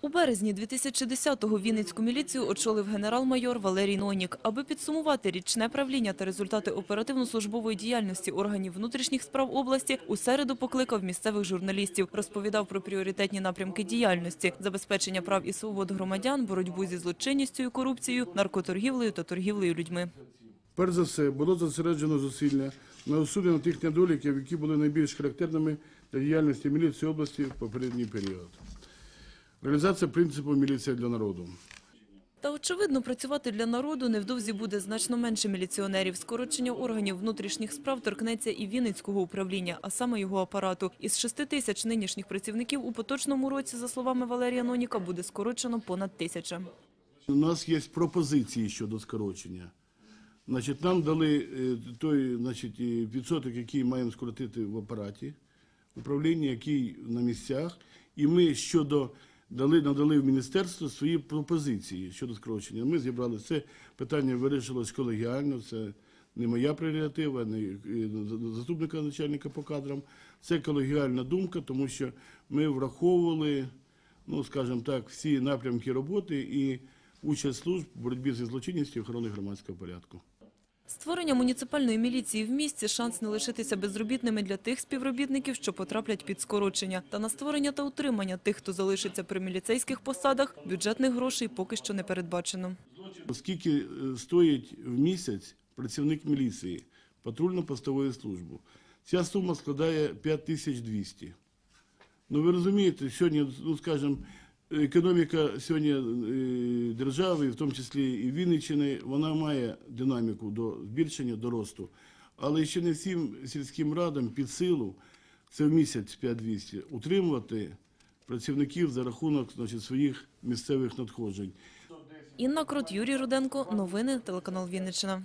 У березні 2010-го Вінницьку міліцію очолив генерал-майор Валерій Нонік. Аби підсумувати річне правління та результати оперативно-службової діяльності органів внутрішніх справ області, у середу покликав місцевих журналістів. Розповідав про пріоритетні напрямки діяльності – забезпечення прав і свобод громадян, боротьбу зі злочинністю і корупцією, наркоторгівлею та торгівлею людьми. Перш за все, було зосереджено зусилля на усунення тих недоліків, які були найбільш характерними для діяльності міліції області в попередній період. Реалізація принципу міліція для народу. Та, очевидно, працювати для народу невдовзі буде значно менше міліціонерів. Скорочення органів внутрішніх справ торкнеться і Вінницького управління, а саме його апарату. Із 6 тисяч нинішніх працівників у поточному році, за словами Валерія Ноніка, буде скорочено понад тисяча. У нас є пропозиції щодо скорочення. Значить, нам дали е, той значить, відсоток, який маємо скоротити в апараті управління, який на місцях, і ми щодо дали, надали в міністерство свої пропозиції щодо скорочення. Ми зібрали це питання, вирішилось колегіально. Це не моя прерогатива, не заступника начальника по кадрам. Це колегіальна думка, тому що ми враховували, ну скажімо так, всі напрямки роботи і участь служб в боротьбі зі злочинністю і охорони громадського порядку. Створення муніципальної міліції в місті – шанс не лишитися безробітними для тих співробітників, що потраплять під скорочення. Та на створення та утримання тих, хто залишиться при міліцейських посадах, бюджетних грошей поки що не передбачено. Скільки е, стоїть в місяць працівник міліції патрульно-постової служби? Ця сума складає 5200. Ну ви розумієте, сьогодні, ну скажімо, економіка сьогодні е, держави, в тому числі і Вінниччини, вона має динаміку до збільшення, до росту. Але ще не всім сільським радам під силу, це в місяць 5200, утримувати працівників за рахунок значить, своїх місцевих надходжень. Інна Крот, Юрій Руденко. Новини телеканал Вінниччина.